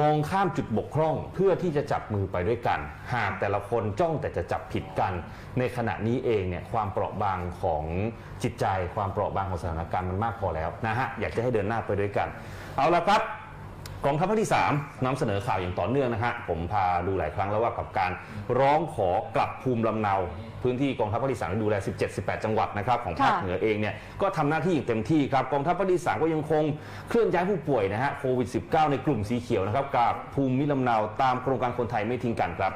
มองข้ามจุดบกพร่องเพื่อที่จะจับมือไปด้วยกัน หากแต่ละคนจ้องแต่จะจับผิดกัน ในขณะนี้เองเนี่ยความเปราะบางของจิตใจ ความเปราะบางของสถานการณ์มันมากพอแล้วนะฮะอยากจะให้เดินหน้าไปด้วยกัน เอาละครับ กองทัพภาคที่ 3นำเสนอข่าวอย่างต่อเนื่องนะฮะผมพาดูหลายครั้งแล้วว่ากับการร้องขอกลับภูมิลำเนา พื้นที่กองทัพภาคที่3ที่ดูแล 17-18 จังหวัดนะครับของภาคเหนือเองเนี่ยก็ทำหน้าที่อย่างเต็มที่ครับกองทัพภาคที่ 3 ก็ยังคงเคลื่อนย้ายผู้ป่วยนะฮะโควิด -19 ในกลุ่มสีเขียวนะครับกับภูมิลำเนาตามโครงการคนไทยไม่ทิ้งกันครับ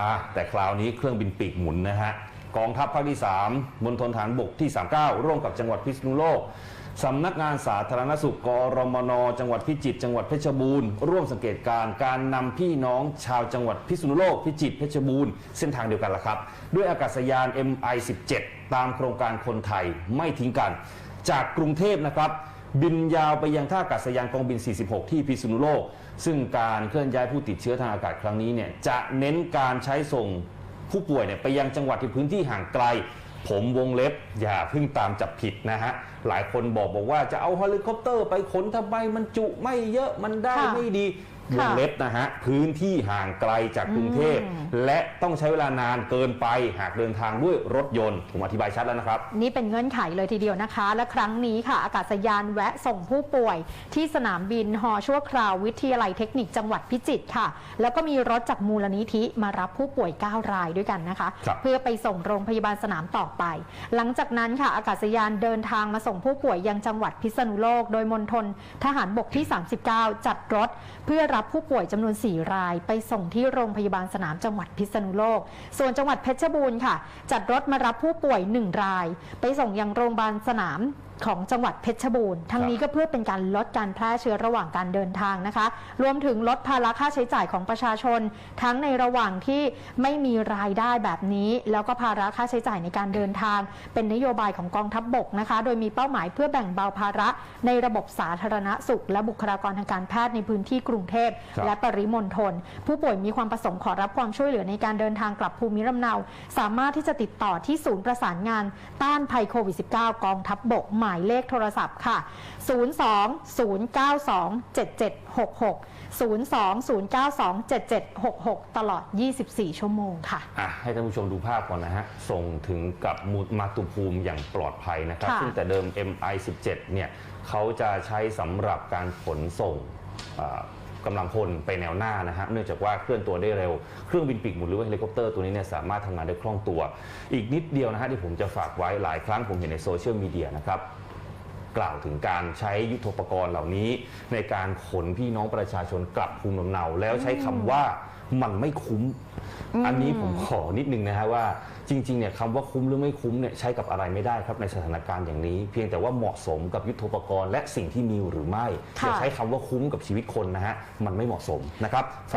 อะแต่คราวนี้เครื่องบินปีกหมุนนะฮะกองทัพภาคที่ 3มณฑลฐานบกที่ 39 ร่วมกับจังหวัดพิษณุโลก สำนักงานสาธารณสุขกรมน จังหวัดพิจิตรจังหวัดเพชรบูรณ์ร่วมสังเกตการณ์การนำพี่น้องชาวจังหวัดพิษณุโลกพิจิตรเพชรบูรณ์เส้นทางเดียวกันละครับ ด้วยอากาศยาน MI17 ตามโครงการคนไทยไม่ทิ้งกัน จากกรุงเทพนะครับ บินยาวไปยังท่าอากาศยานกองบิน 46 ที่พิษณุโลก ซึ่งการเคลื่อนย้ายผู้ติดเชื้อทางอากาศครั้งนี้เนี่ยจะเน้นการใช้ส่งผู้ป่วยเนี่ยไปยังจังหวัดที่พื้นที่ห่างไกล ผมวงเล็บอย่าเพิ่งตามจับผิดนะฮะ หลายคนบอกบอกว่าจะเอาเฮลิคอปเตอร์ไปขนทำไมมันจุไม่เยอะมันได้ค่ะไม่ดี วค่ะงเล็บนะฮะพื้นที่ห่างไกลจากกรุงเทพอืมและต้องใช้เวลานานเกินไปหากเดินทางด้วยรถยนต์ผมอธิบายชัดแล้วนะครับ นี่เป็นเงื่อนไขเลยทีเดียวนะคะ และครั้งนี้ค่ะ อากาศยานแวะส่งผู้ป่วย ที่สนามบินฮอชั่วคราววิทยาลัยเทคนิคจังหวัดพิจิตรค่ะ แล้วก็มีรถจากมูลนิธิมารับผู้ป่วย 9 รายด้วยกันนะคะครับเพื่อไปส่งโรงพยาบาลสนามต่อไป หลังจากนั้นค่ะ อากาศยานเดินทางมาส่งผู้ป่วยยังจังหวัดพิษณุโลก โดยมณฑลทหารบกที่ 39 จัดรถเพื่อรับผู้ป่วยจำนวน 4 ราย ไปส่งที่โรงพยาบาลสนามจังหวัดพิษณุโลก ส่วนจังหวัดเพชรบูรณ์ค่ะ จัดรถมารับผู้ป่วย 1 ราย ไปส่งยังโรงพยาบาลสนาม ของจังหวัดเพชรบูรณ์ ทั้งนี้ก็เพื่อเป็นการลดการแพร่เชื้อระหว่างการเดินทางนะคะ รวมถึงลดภาระค่าใช้จ่ายของประชาชน ทั้งในระหว่างที่ไม่มีรายได้แบบนี้ แล้วก็ภาระค่าใช้จ่ายในการเดินทาง เป็นนโยบายของกองทัพบบกนะคะ โดยมีเป้าหมายเพื่อแบ่งเบาภาระในระบบสาธารณสุข และบุคลากรทางการแพทย์ในพื้นที่กรุงเทพครับและปริมณฑลผู้ป่วยมีความประสงค์ขอรับความช่วยเหลือในการเดินทางกลับภูมิลำเนา สามารถที่จะติดต่อที่ศูนย์ประสานงานต้านภัยโควิด -19 กองทัพบบกหมายเลขโทรศัพท์ค่ะ 02 092 7766 02 092 7766 ตลอด 24 ชั่วโมงค่ะ อะให้ท่านผู้ชมดูภาพก่อนนะฮะ ส่งถึงกับมูมาตุภูมิอย่างปลอดภัยนะครับ ค่ะซึ่งแต่เดิม MI17 เนี่ยเขาจะใช้สำหรับการขนส่งอ่ากำลังพลไปแนวหน้านะฮะเนื่องจากว่าเคลื่อนตัวได้เร็ว เครื่องบินปีกหมุนหรือว่าเฮลิคอปเตอร์ตัวนี้เนี่ยสามารถทำงานได้คล่องตัว อีกนิดเดียวนะฮะที่ผมจะฝากไว้หลายครั้งผมเห็นในโซเชียลมีเดียนะครับ กล่าวถึงการใช้ยุทโธปกรณ์เหล่านี้ ในการขนพี่น้องประชาชนกลับภูมิลำเนา แล้วใช้คำว่ามันไม่คุ้ม อันนี้ผมขอนิดนึงนะฮะว่าจริงๆเนี่ยคำว่าคุ้มหรือไม่คุ้มเนี่ยใช้กับอะไรไม่ได้ครับในสถานการณ์อย่างนี้ เพียงแต่ว่าเหมาะสมกับยุทโธปกรณ์และสิ่งที่มีหรือไม่ค่ะอย่าใช้คำว่าคุ้มกับชีวิตคนนะฮะมันไม่เหมาะสมนะครับ